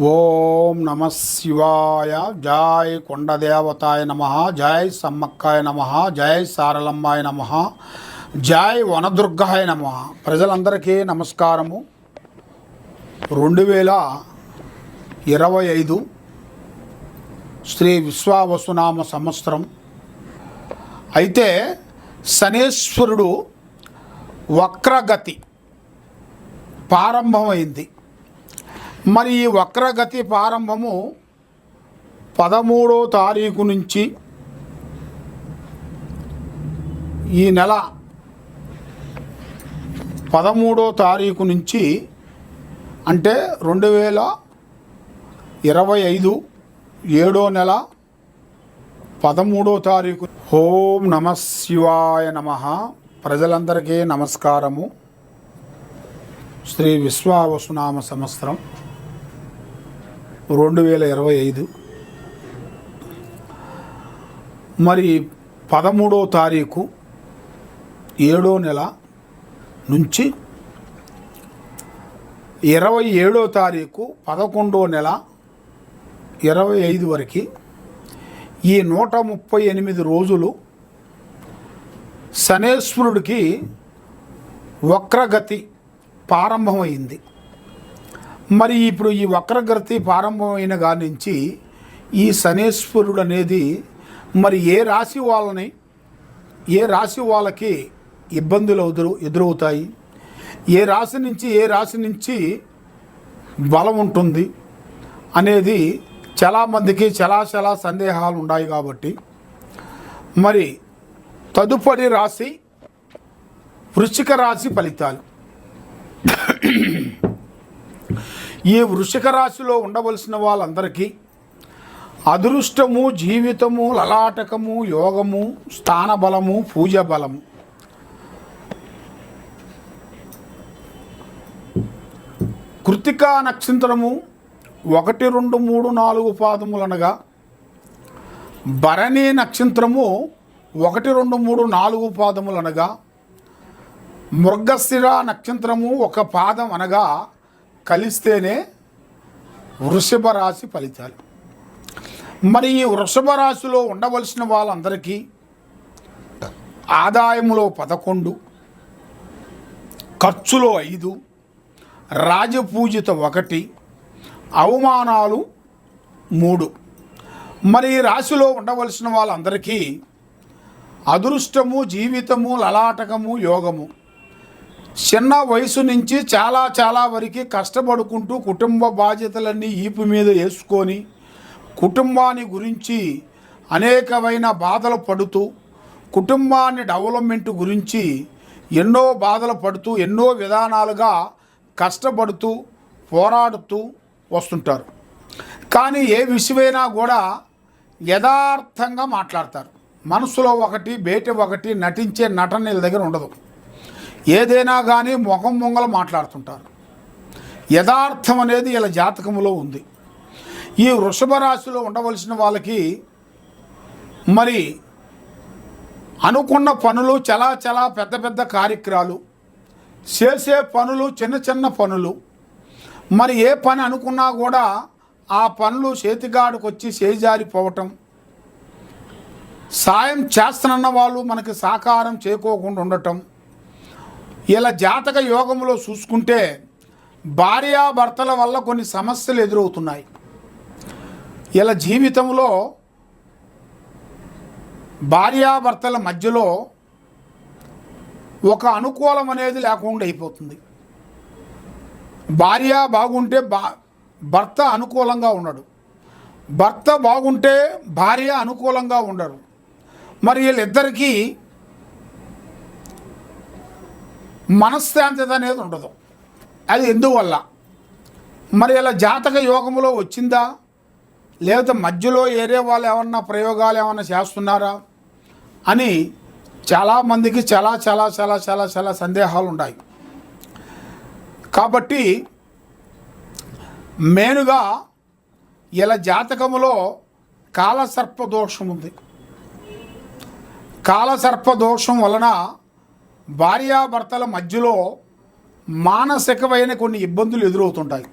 ఓం నమ శివాయ. జై కొండదేవతాయ నమ. జై సమ్మక్కాయ నమ. జై సారలమ్మాయ నమ. జై వనదుర్గాయ నమ. ప్రజలందరికీ నమస్కారము. రెండు వేల ఇరవై ఐదు శ్రీ విశ్వావసునామ సంవత్సరం. అయితే శనేశ్వరుడు వక్రగతి ప్రారంభమైంది. మరి ఈ వక్రగతి ప్రారంభము పదమూడో తారీఖు నుంచి ఈ నెల పదమూడో తారీఖు నుంచి అంటే రెండు వేల ఇరవై ఐదు ఏడో నెల పదమూడో తారీఖు. ఓం నమ శివాయ నమ. ప్రజలందరికీ నమస్కారము. శ్రీ విశ్వావసునామ సంవత్సరం. రెండు వేల ఇరవై ఐదు. మరి పదమూడో తారీఖు ఏడో నెల నుంచి ఇరవై ఏడో తారీఖు పదకొండో నెల ఇరవై ఐదు వరకు ఈ నూట ముప్పై ఎనిమిది రోజులు శనేశ్వరుడికి వక్రగతి ప్రారంభమైంది. మరి ఇప్పుడు ఈ వక్రగతి ప్రారంభమైన కాడి నుంచి ఈ శనేశ్వరుడు అనేది మరి ఏ రాశి వాళ్ళని ఏ రాశి వాళ్ళకి ఇబ్బందులు ఎదురు ఎదురవుతాయి? ఏ రాశి నుంచి ఏ రాశి నుంచి బలం ఉంటుంది అనేది చాలామందికి చాలా చాలా సందేహాలు ఉన్నాయి కాబట్టి. మరి తదుపరి రాశి వృశ్చిక రాశి ఫలితాలు. ఈ వృషిక రాశిలో ఉండవలసిన వాళ్ళందరికీ అదృష్టము జీవితము లలాటకము యోగము స్థాన బలము పూజ బలము కృతికా నక్షత్రము ఒకటి రెండు మూడు నాలుగు పాదములనగా భరణి నక్షత్రము ఒకటి రెండు మూడు నాలుగు పాదములనగా మృగశిర నక్షత్రము ఒక పాదం అనగా కలిస్తేనే వృషభ రాశి ఫలితాలు. మరి ఈ వృషభ రాశిలో ఉండవలసిన వాళ్ళందరికీ ఆదాయములో పదకొండు ఖర్చులో ఐదు రాజపూజిత ఒకటి అవమానాలు మూడు. మరి ఈ రాశిలో ఉండవలసిన వాళ్ళందరికీ అదృష్టము జీవితము లలాటకము యోగము. చిన్న వయసు నుంచి చాలా చాలా వరకు కష్టపడుకుంటూ కుటుంబ బాధ్యతలన్నీ ఈపు మీద వేసుకొని కుటుంబాన్ని గురించి అనేకమైన బాధలు పడుతూ కుటుంబాన్ని డెవలప్మెంట్ గురించి ఎన్నో బాధలు పడుతూ ఎన్నో విధానాలుగా కష్టపడుతూ పోరాడుతూ వస్తుంటారు. కానీ ఏ విషయమైనా కూడా యథార్థంగా మాట్లాడతారు. మనసులో ఒకటి బయట ఒకటి నటించే నటన దగ్గర ఉండదు. ఏదైనా కానీ ముఖం ముంగలు మాట్లాడుతుంటారు. యథార్థం అనేది ఇలా జాతకంలో ఉంది. ఈ వృషభ రాశిలో ఉండవలసిన వాళ్ళకి మరి అనుకున్న పనులు చాలా చాలా పెద్ద పెద్ద కార్యక్రమాలు చేసే పనులు చిన్న చిన్న పనులు మరి ఏ పని అనుకున్నా కూడా ఆ పనులు చేతిగాడికి వచ్చి చేజారిపోవటం సాయం చేస్తున్న వాళ్ళు మనకి సాకారం చేకోకుండా ఉండటం ఇలా జాతక యోగంలో చూసుకుంటే భార్యాభర్తల వల్ల కొన్ని సమస్యలు ఎదురవుతున్నాయి. ఇలా జీవితంలో భార్యాభర్తల మధ్యలో ఒక అనుకూలం అనేది లేకుండా అయిపోతుంది. భార్య బాగుంటే బా భర్త అనుకూలంగా ఉండడు. భర్త బాగుంటే భార్య అనుకూలంగా ఉండరు. మరి వీళ్ళిద్దరికీ మనశ్శాంతి అనేది ఉండదు. అది ఎందువల్ల? మరి ఇలా జాతక యోగంలో వచ్చిందా? లేకపోతే మధ్యలో ఏరే వాళ్ళు ఏమన్నా ప్రయోగాలు ఏమన్నా చేస్తున్నారా? అని చాలామందికి చాలా చాలా చాలా చాలా చాలా సందేహాలు ఉన్నాయి కాబట్టి మెయిన్గా ఇలా జాతకములో కాలసర్ప దోషం ఉంది. కాలసర్ప దోషం వలన భార్యాభర్తల మధ్యలో మానసికమైన కొన్ని ఇబ్బందులు ఎదురవుతుంటాయి.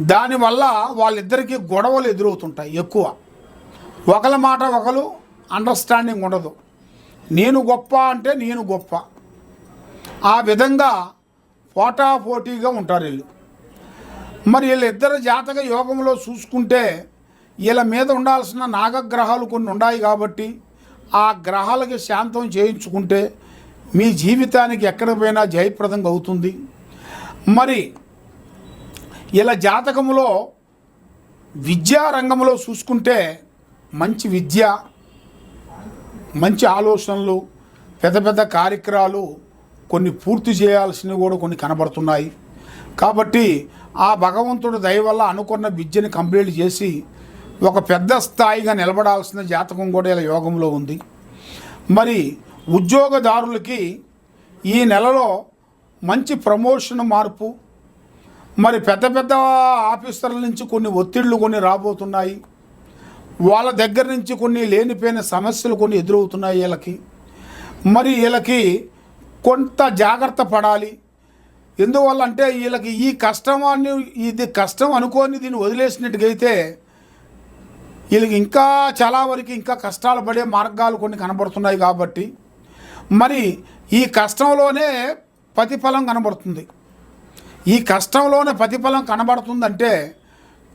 దానివల్ల వాళ్ళిద్దరికీ గొడవలు ఎదురవుతుంటాయి ఎక్కువ. ఒకరి మాట ఒకరు అండర్స్టాండింగ్ ఉండదు. నేను గొప్ప అంటే నేను గొప్ప. ఆ విధంగా పోటాపోటీగా ఉంటారు వీళ్ళు. మరి వీళ్ళిద్దరు జాతక యోగంలో చూసుకుంటే వీళ్ళ మీద ఉండాల్సిన నాగగ్రహాలు కొన్ని ఉన్నాయి కాబట్టి ఆ గ్రహాలకి శాంతం చేయించుకుంటే మీ జీవితానికి ఎక్కడ పోయినా జయప్రదంగా అవుతుంది. మరి ఇలా జాతకములో విద్యా రంగంలో చూసుకుంటే మంచి విద్య మంచి ఆలోచనలు పెద్ద పెద్ద కార్యక్రమాలు కొన్ని పూర్తి చేయాల్సినవి కూడా కొన్ని కనబడుతున్నాయి. కాబట్టి ఆ భగవంతుడు దయ వల్ల అనుకున్న విద్యని కంప్లీట్ చేసి ఒక పెద్ద స్థాయిగా నిలబడాల్సిన జాతకం కూడా ఇలా యోగంలో ఉంది. మరి ఉద్యోగదారులకి ఈ నెలలో మంచి ప్రమోషన్ మార్పు మరి పెద్ద పెద్ద ఆఫీసర్ల నుంచి కొన్ని ఒత్తిళ్ళు కొన్ని రాబోతున్నాయి. వాళ్ళ దగ్గర నుంచి కొన్ని లేనిపోయిన సమస్యలు కొన్ని ఎదురవుతున్నాయి వీళ్ళకి. మరి వీళ్ళకి కొంత జాగ్రత్త పడాలి. ఎందువల్ల అంటే వీళ్ళకి ఈ కష్టమాన్ని ఇది కష్టం అనుకోని దీన్ని వదిలేసినట్టుగైతే వీళ్ళకి ఇంకా చాలా వరకు ఇంకా కష్టాలు పడే మార్గాలు కొన్ని కనబడుతున్నాయి కాబట్టి మరి ఈ కష్టంలోనే ప్రతిఫలం కనబడుతుంది. ఈ కష్టంలోనే ప్రతిఫలం కనబడుతుందంటే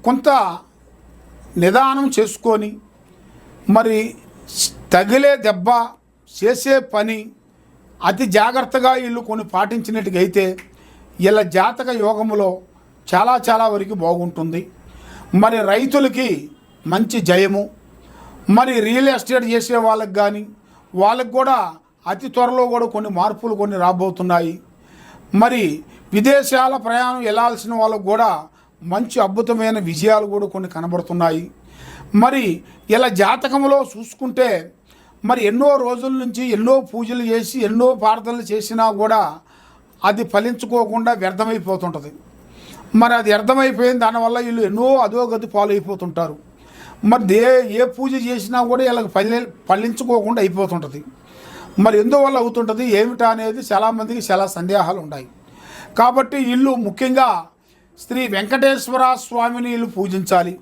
కొంత నిదానం చేసుకొని మరి తగిలే దెబ్బ చేసే పని అతి జాగ్రత్తగా వీళ్ళు కొన్ని పాటించినట్టుగైతే వీళ్ళ జాతక యోగములో చాలా చాలా వరకు బాగుంటుంది. మరి రైతులకి మంచి జయము. మరి రియల్ ఎస్టేట్ చేసే వాళ్ళకి కానీ వాళ్ళకి కూడా అతి త్వరలో కూడా కొన్ని మార్పులు కొన్ని రాబోతున్నాయి. మరి విదేశాల ప్రయాణం వెళ్ళాల్సిన వాళ్ళకు కూడా మంచి అద్భుతమైన విజయాలు కూడా కొన్ని కనబడుతున్నాయి. మరి ఇలా జాతకంలో చూసుకుంటే మరి ఎన్నో రోజుల నుంచి ఎన్నో పూజలు చేసి ఎన్నో ప్రార్థనలు చేసినా కూడా అది ఫలించుకోకుండా వ్యర్థమైపోతుంటుంది. మరి అది వ్యర్థమైపోయింది దానివల్ల వీళ్ళు ఎన్నో అధోగతి పాలైపోతుంటారు. మరి దే ఏ పూజ చేసినా కూడా వీళ్ళకి ఫలి ఫలించుకోకుండా అయిపోతుంటుంది. మరి ఎందువల్ల అవుతుంటుంది? ఏమిటా అనేది చాలామందికి చాలా సందేహాలు ఉన్నాయి కాబట్టి ఇల్లు ముఖ్యంగా శ్రీ వెంకటేశ్వర స్వామిని ఇల్లు పూజించాలి.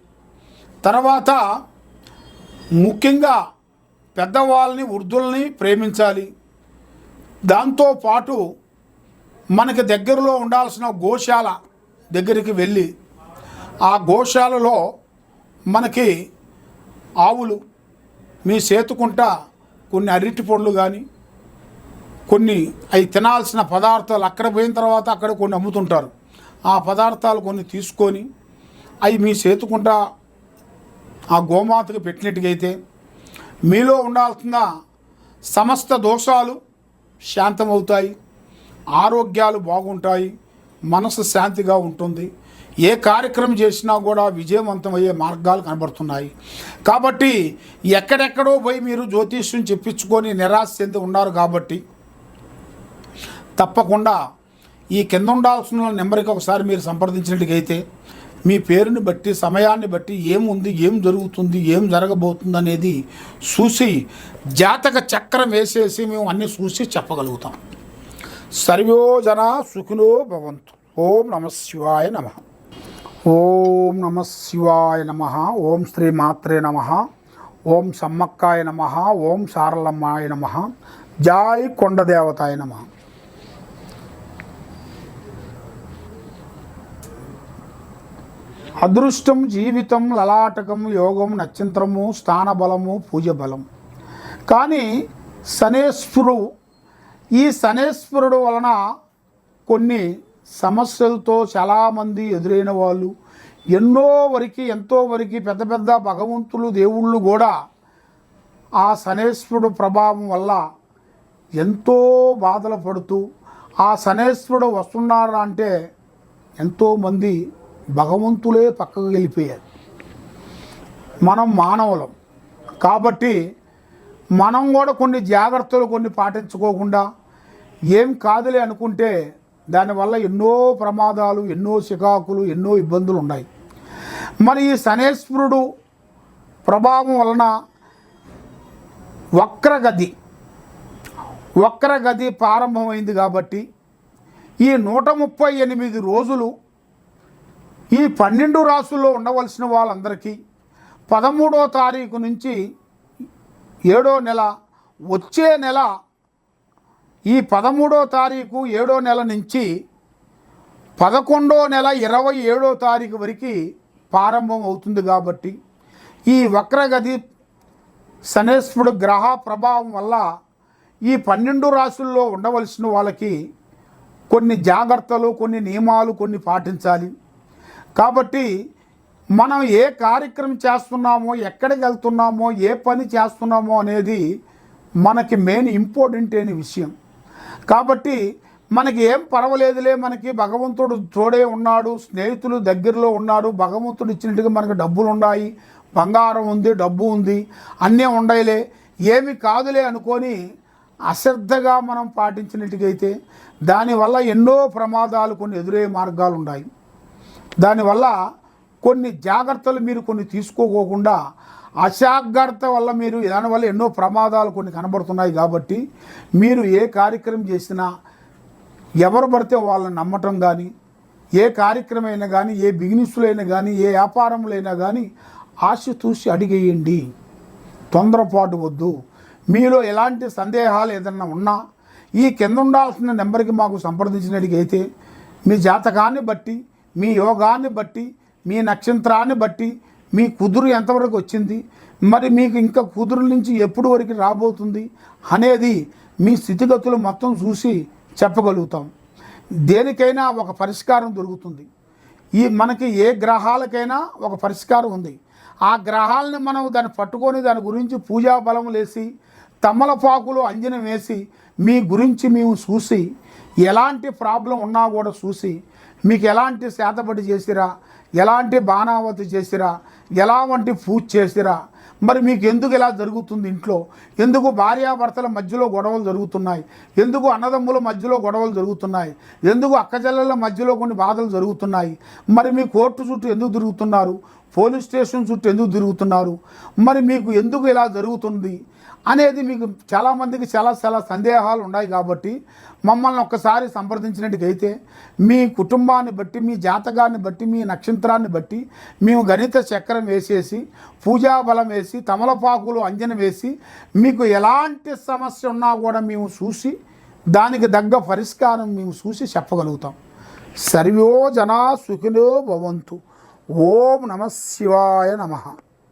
తర్వాత ముఖ్యంగా పెద్దవాళ్ళని వృద్ధుల్ని ప్రేమించాలి. దాంతోపాటు మనకి దగ్గరలో ఉండాల్సిన గోశాల దగ్గరికి వెళ్ళి ఆ గోశాలలో మనకి ఆవులు మీ సేతుకుంటా కొన్ని అరటి పండ్లు కానీ కొన్ని అవి తినాల్సిన పదార్థాలు అక్కడ పోయిన తర్వాత అక్కడ కొన్ని అమ్ముతుంటారు. ఆ పదార్థాలు కొన్ని తీసుకొని అవి మీ సేతుకుంటా ఆ గోమాతకు పెట్టినట్టుగైతే మీలో ఉండాల్సిన సమస్త దోషాలు శాంతమవుతాయి ఆరోగ్యాలు బాగుంటాయి మనసు శాంతిగా ఉంటుంది. ఏ కార్యక్రమం చేసినా కూడా విజయవంతమయ్యే మార్గాలు కనబడుతున్నాయి. కాబట్టి ఎక్కడెక్కడో పోయి మీరు జ్యోతిష్యం చెప్పించుకొని నిరాశ చెంది ఉన్నారు కాబట్టి తప్పకుండా ఈ కింద ఉండాల్సిన నెంబర్కి ఒకసారి మీరు సంప్రదించినట్టుగైతే మీ పేరుని బట్టి సమయాన్ని బట్టి ఏముంది ఏం జరుగుతుంది ఏం జరగబోతుంది అనేది చూసి జాతక చక్రం వేసేసి మేము అన్నీ చూసి చెప్పగలుగుతాం. సర్వో జన సుఖినో భవంతు. ఓం నమ శివాయ నమ. ఓం నమ శివాయ నమ. ఓం శ్రీ మాత్రే నమ. ఓం సమ్మక్కాయ నమ. ఓం సారలమ్మాయ నమ. జాయ్ కొండదేవతాయ నమ. అదృష్టం జీవితం లలాటకం యోగం నక్షత్రము స్థానబలము పూజ బలం కానీ శనేశ్వరుడు ఈ శనేశ్వరుడు వలన కొన్ని సమస్యలతో చాలామంది ఎదురైన వాళ్ళు ఎన్నో వరకు ఎంతో వరకు పెద్ద పెద్ద భగవంతులు దేవుళ్ళు కూడా ఆ శనేశ్వరుడు ప్రభావం వల్ల ఎంతో బాధలు పడుతూ ఆ శనేశ్వరుడు వస్తున్నారా అంటే ఎంతోమంది భగవంతులే పక్కకు వెళ్ళిపోయారు. మనం మానవులం. కాబట్టి మనం కూడా కొన్ని జాగ్రత్తలు కొన్ని పాటించుకోకుండా ఏం కాదులే అనుకుంటే దానివల్ల ఎన్నో ప్రమాదాలు ఎన్నో చికాకులు ఎన్నో ఇబ్బందులు ఉన్నాయి మరి ఈ శనేశ్వరుడు ప్రభావం వలన వక్రగతి వక్రగతి ప్రారంభమైంది కాబట్టి ఈ నూట ముప్పై ఎనిమిది రోజులు ఈ పన్నెండు రాసుల్లో ఉండవలసిన వాళ్ళందరికీ పదమూడో తారీఖు నుంచి ఏడో నెల వచ్చే నెల ఈ పదమూడో తారీఖు ఏడో నెల నుంచి పదకొండో నెల ఇరవై ఏడో తారీఖు వరకు ప్రారంభం అవుతుంది కాబట్టి ఈ వక్రగతి శనేశ్వరుడు గ్రహ ప్రభావం వల్ల ఈ పన్నెండు రాసుల్లో ఉండవలసిన వాళ్ళకి కొన్ని జాగ్రత్తలు కొన్ని నియమాలు కొన్ని పాటించాలి. కాబట్టి మనం ఏ కార్యక్రమం చేస్తున్నామో ఎక్కడికి వెళ్తున్నామో ఏ పని చేస్తున్నామో అనేది మనకి మెయిన్ ఇంపార్టెంట్ అయిన విషయం. కాబట్టి మనకి ఏం పర్వాలేదులే మనకి భగవంతుడు తోడే ఉన్నాడు స్నేహితులు దగ్గరలో ఉన్నాడు భగవంతుడు ఇచ్చినట్టుగా మనకి డబ్బులు ఉన్నాయి బంగారం ఉంది డబ్బు ఉంది అన్నీ ఉండయిలే ఏమి కాదులే అనుకొని అశ్రద్ధగా మనం పాటించినట్టుగైతే దానివల్ల ఎన్నో ప్రమాదాలు కొన్ని ఎదురయ్యే మార్గాలు ఉన్నాయి దానివల్ల కొన్ని జాగ్రత్తలు మీరు కొన్ని తీసుకోకోకుండా అశాగ్రత వల్ల మీరు దానివల్ల ఎన్నో ప్రమాదాలు కొన్ని కనబడుతున్నాయి కాబట్టి మీరు ఏ కార్యక్రమం చేసినా ఎవరు పడితే వాళ్ళని నమ్మటం కానీ ఏ కార్యక్రమం అయినా కానీ ఏ బిజినెస్లో అయినా కానీ ఏ వ్యాపారంలో అయినా కానీ ఆశ చూసి అడిగేయండి. తొందరపాటు వద్దు. మీలో ఎలాంటి సందేహాలు ఏదన్నా ఉన్నా ఈ కింద ఉండాల్సిన నెంబర్కి మాకు సంప్రదించినట్టుగైతే మీ జాతకాన్ని బట్టి మీ యోగాన్ని బట్టి మీ నక్షత్రాన్ని బట్టి మీ కుదురు ఎంతవరకు వచ్చింది? మరి మీకు ఇంకా కుదురు నుంచి ఎప్పుడు వరకు రాబోతుంది అనేది మీ స్థితిగతులు మొత్తం చూసి చెప్పగలుగుతాం. దేనికైనా ఒక పరిష్కారం దొరుకుతుంది. ఈ మనకి ఏ గ్రహాలకైనా ఒక పరిష్కారం ఉంది. ఆ గ్రహాలని మనం దాన్ని పట్టుకొని దాని గురించి పూజా బలం లేసి తమలపాకులు అంజనం వేసి మీ గురించి మేము చూసి ఎలాంటి ప్రాబ్లం ఉన్నా కూడా చూసి మీకు ఎలాంటి శాతపడి చేసిరా ఎలాంటి బాణావతి చేసిరా? ఎలా వంటి పూజ చేసిరా? మరి మీకు ఎందుకు ఇలా జరుగుతుంది ఇంట్లో? ఎందుకు భార్యాభర్తల మధ్యలో గొడవలు జరుగుతున్నాయి? ఎందుకు అన్నదమ్ముల మధ్యలో గొడవలు జరుగుతున్నాయి? ఎందుకు అక్కచెల్లెల మధ్యలో కొన్ని బాధలు జరుగుతున్నాయి? మరి మీ కోర్టు చుట్టూ ఎందుకు తిరుగుతున్నారు? పోలీస్ స్టేషన్ చుట్టూ ఎందుకు తిరుగుతున్నారు? మరి మీకు ఎందుకు ఇలా జరుగుతుంది? అనేది మీకు చాలామందికి చాలా చాలా సందేహాలు ఉన్నాయి కాబట్టి మమ్మల్ని ఒక్కసారి సంప్రదించినట్టుకైతే మీ కుటుంబాన్ని బట్టి మీ జాతకాన్ని బట్టి మీ నక్షత్రాన్ని బట్టి మేము గణిత చక్రం వేసేసి పూజా బలం వేసి తమలపాకులు అంజన వేసి మీకు ఎలాంటి సమస్య ఉన్నా కూడా మేము చూసి దానికి తగ్గ పరిష్కారం మేము చూసి చెప్పగలుగుతాం. సర్వో జనా సుఖినో భవంతు. ఓం నమ శివాయ నమః.